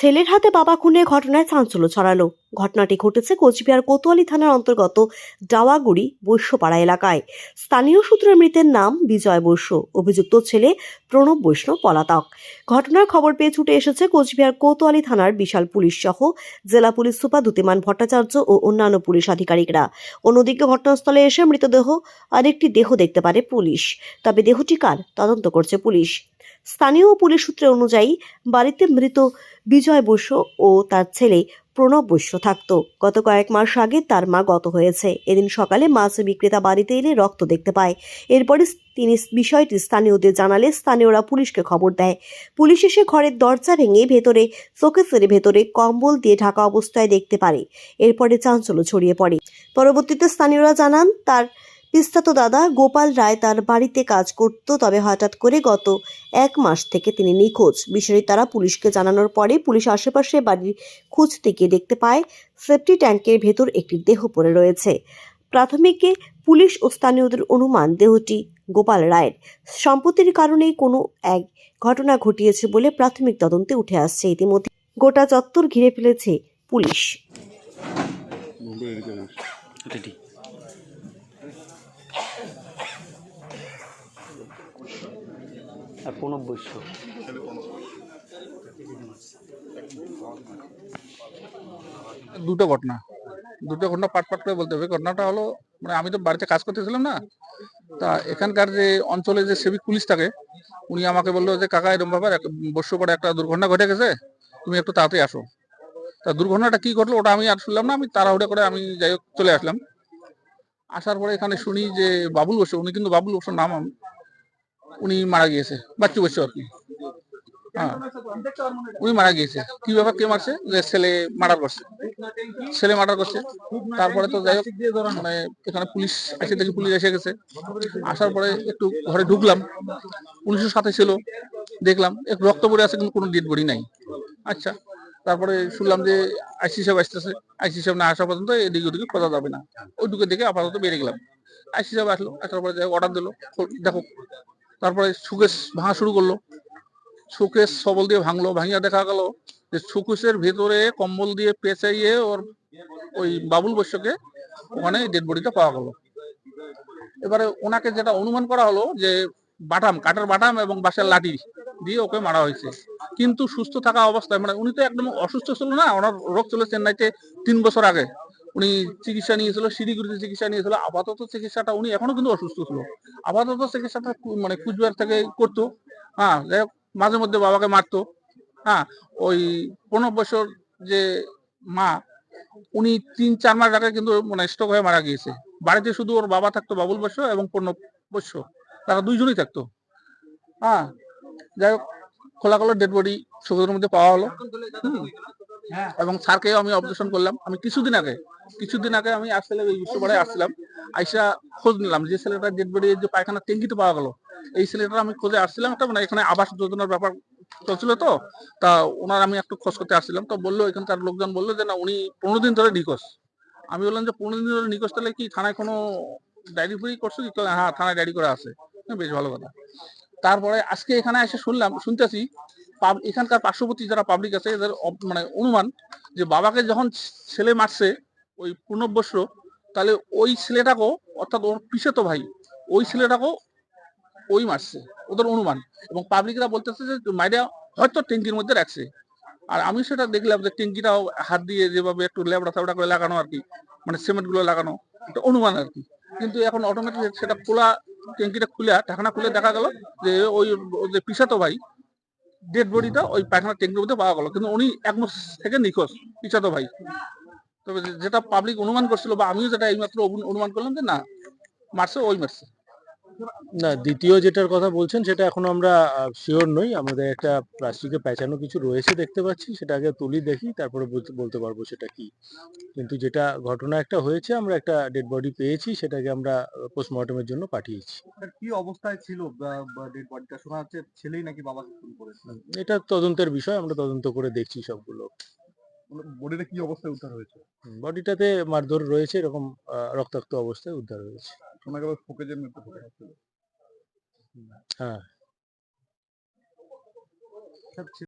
ছেলের হাতে বাবা খুনের ঘটনায় চাঞ্চল্য ছড়ালো। ঘটনাটি ঘটেছে কোচবিহার কোতোয়ালি থানার অন্তর্গত ডাওয়াগুড়ি বৈশ্যপাড়া এলাকায়। স্থানীয় সূত্রে মৃতের নাম বিজয় বৈশ্য, অভিযুক্ত ছেলে প্রণব বৈষ্ণব পলাতক। ঘটনার খবর পেয়ে ছুটে এসেছে কোচবিহার কোতোয়ালি থানার বিশাল পুলিশ সহ জেলা পুলিশ সুপার দ্যুতিমান ভট্টাচার্য ও অন্যান্য পুলিশ আধিকারিকরা। অন্যদিকে ঘটনাস্থলে এসে মৃতদেহ আরেকটি দেহ দেখতে পারে পুলিশ। তবে দেহটি কার? তদন্ত করছে পুলিশ। স্থানীয় পুলিশ সূত্রে অনুযায়ী বাড়িতে মৃত বিজয় বসু ও তার ছেলে প্রণব বৈশ্য থাকত। গত কয়েক মাস আগে তার মা গত হয়েছে। এদিন সকালে মাছ বিক্রেতা বাড়িতে এলে রক্ত দেখতে পায়। এরপরে তিনি বিষয়টি স্থানীয়দের জানালে স্থানীয়রা পুলিশকে খবর দেয়। পুলিশ এসে ঘরের দরজা ভেঙে ভেতরে শোকেসের ভেতরে কম্বল দিয়ে ঢাকা অবস্থায় দেখতে পারে। এরপরে চাঞ্চল্য ছড়িয়ে পড়ে। পরবর্তীতে স্থানীয়রা জানান, তার পিস্তাতো দাদা গোপাল রায় তার বাড়িতে কাজ করত, তবে হঠাৎ করে গত এক মাস থেকে তিনি নিখোঁজ। বিষয়টি তারা পুলিশকে জানানোর পরে পুলিশ আশেপাশে বাড়ির খুঁজতে গিয়ে দেখতে পায়, সেফটি ট্যাঙ্কের ভেতর একটি দেহ পড়ে রয়েছে। প্রাথমিকে পুলিশ ও স্থানীয়দের অনুমান দেহটি গোপাল রায়ের। সম্পত্তির কারণেই কোনো এক ঘটনা ঘটিয়েছে বলে প্রাথমিক তদন্তে উঠে আসছে। ইতিমধ্যে গোটা চত্বর ঘিরে ফেলেছে পুলিশ। আর দুটো ঘটনা। দুটো ঘটনা পাট পাট করে বলতে হবে। ঘটনাটা হলো মানে আমি তো বাড়িতে কাজ করতেছিলাম না, তা এখানকার যে অঞ্চলে যে সেবিক পুলিশ থাকে, উনি আমাকে বলল যে, কাকা, এরকম ব্যাপার পরে একটা দুর্ঘটনা ঘটে গেছে, তুমি একটু তাড়াতাড়ি আসো। তা দুর্ঘটনাটা কি ঘটলো ওটা আমি আর শুনলাম না, আমি তাড়াহুড়ো করে আমি যাই চলে আসলাম। আসার পরে এখানে শুনি যে বাবুল বসু, উনি কিন্তু বাবুল বসুর নাম উনি মারা গিয়েছে বাচ্চু বসু আর কি হ্যাঁ উনি মারা গিয়েছে। কি ব্যাপার? কে মারছে? যে ছেলে মার্ডার করছে। ছেলে মার্ডার করছে। তারপরে তো যাই হোক মানে এখানে পুলিশ এসে দেখি পুলিশ এসে গেছে। আসার পরে একটু ঘরে ঢুকলাম। পুলিশের সাথে ছিল দেখলাম একটু রক্ত পড়ে আছে, কিন্তু কোনো ডেড বডি নাই। আচ্ছা তারপরে শুনলাম যে আইসি সাহেব আসতেছে। আইসি সাহেব না আসা পর্যন্ত এদিকে ওদিকে খোঁজা যাবে না। ওই ঢুকে দেখে আপাতত বেরিয়ে গেলাম। আইসি সাহেব আসলো, আসার পরে অর্ডার দিলো। দেখো তারপরে সুকেশ ভাঙা শুরু করল। সুকেশ সবল দিয়ে ভাঙলো, ভাঙিয়া দেখা গেল যে সুকেশের ভেতরে কম্বল দিয়ে পেঁচাইয়ে ওর ওই বাবুল বৈশ্যকে ওখানে ডেড বডিটা পাওয়া গেল। এবারে ওনাকে যেটা অনুমান করা হলো যে বাটাম, কাঠের বাটাম এবং বাঁশের লাঠি দিয়ে ওকে মারা হয়েছে। কিন্তু সুস্থ থাকা অবস্থায় মানে উনি তো একদম অসুস্থ ছিল না, ওনার রোগ ছিল চেন্নাইতে তিন বছর আগে। উনি চিকিৎসা নিয়েছিল শিলিগুড়িতে চিকিৎসা নিয়েছিল আপাতত চিকিৎসাটা উনি এখনও কিন্তু অসুস্থ ছিল। আপাতত চিকিৎসাটা মানে কুচবিহার থেকে করতো। হ্যাঁ যাই হোক, মাঝে মধ্যে বাবাকে মারতো। হ্যাঁ ওই পনেরো বছর যে মা উনি তিন চার মাস আগে কিন্তু মানে স্ট্রোক হয়ে মারা গিয়েছে। বাড়িতে শুধু ওর বাবা থাকতো বাবুল বৈশ্য এবং পূর্ণ বৈশ্য। তারা দুইজনই থাকতো। হ্যাঁ যাই হোক খোলা খোলা ডেড বডি সুখের মধ্যে পাওয়া হলো। হুম। এবং স্যারকেও আমি অবজেকশন করলাম। আমি কিছুদিন আগে কিছুদিন আগে আমি আসলে এই বিশ্বপাড়ায় আসছিলাম আইসা খোঁজ নিলাম যে ছেলেটা ডেড বডি যে পায়খানা ট্যাঙ্কিতে পাওয়া গেল। এই ছেলেটা আমি খোঁজে আসছিলাম একটা মানে এখানে আবাস যোজনার ব্যাপার চলছিল তো তা ওনার আমি একটু খোঁজ করতে আসছিলাম তো বলল এখানকার লোকজন বলল যে না উনি পনেরো দিন ধরে নিখোঁজ। আমি বললাম যে পনেরো দিন ধরে নিখোঁজ তাহলে কি থানায় কোনো ডায়েরি ফুরি করছ কি? হ্যাঁ থানায় ডায়েরি করা আছে। হ্যাঁ, বেশ ভালো কথা। তারপরে আজকে এখানে এসে শুনলাম শুনতেছি এখানকার পার্শ্ববর্তী যারা পাবলিক আছে এদের মানে অনুমান যে বাবাকে যখন ছেলে মারছে ওই পূর্ণব বস্র, তাহলে ওই ছেলেটাকেও, অর্থাৎ ওর পিসে তো ভাই, ওই ছেলেটাকেও ওই মারছে, ওদের অনুমান। এবং পাবলিকরা বলতেছে যে মাইরা হয়তো ট্যাঙ্কির মধ্যে রাখছে। আর আমি সেটা দেখলাম যে ট্যাঙ্কিটাও হাত দিয়ে যেভাবে একটু লেবড়া থাবড়া করে লাগানো আর কি মানে সিমেন্টগুলো লাগানো, একটা অনুমান আর কি। কিন্তু এখন অটোমেটিক সেটা খোলা ট্যাঙ্কিটা খুলে ঢাকনা খুলে দেখা গেল যে, ওই ওই যে পিসাতো ভাই ডেড বডিটা ওই পায়খানা ট্যাঙ্কির মধ্যে পাওয়া গেল। কিন্তু উনি এক মাস থেকে নিখোঁজ, পিসাতো ভাই। তবে যেটা পাবলিক অনুমান করছিল বা আমিও যেটা এইমাত্র অনু- অনুমান করলাম যে না মারছে ওই মারছে। না দ্বিতীয় যেটার কথা বলছেন সেটা এখনও আমরা শিওর নই। আমাদের একটা প্লাস্টিকে পেঁচানো কিছু রয়েছে দেখতে পাচ্ছি সেটা আগে তুলি দেখি তারপরে বলতে- বলতে পারব সেটা কি। কিন্তু যেটা ঘটনা একটা হয়েছে আমরা একটা ডেড বডি পেয়েছি সেটাকে আমরা পোস্টমর্টমের জন্য পাঠিয়েছি। স্যার, কি অবস্থায় ছিল ডেড বডিটা শোনা যাচ্ছে ছেলেই নাকি বাবাকে খুন করেছে। এটা তদন্তের বিষয় আমরা তদন্ত করে দেখছি সবগুলো। বডিটা কি অবস্থায় উদ্ধার হয়েছে? বডিটাতে মারধর রয়েছে এরকম আহ, রক্তাক্ত অবস্থায় উদ্ধার হয়েছে। শোনা গেল ফোকেজের মৃত্যু হ্যাঁ।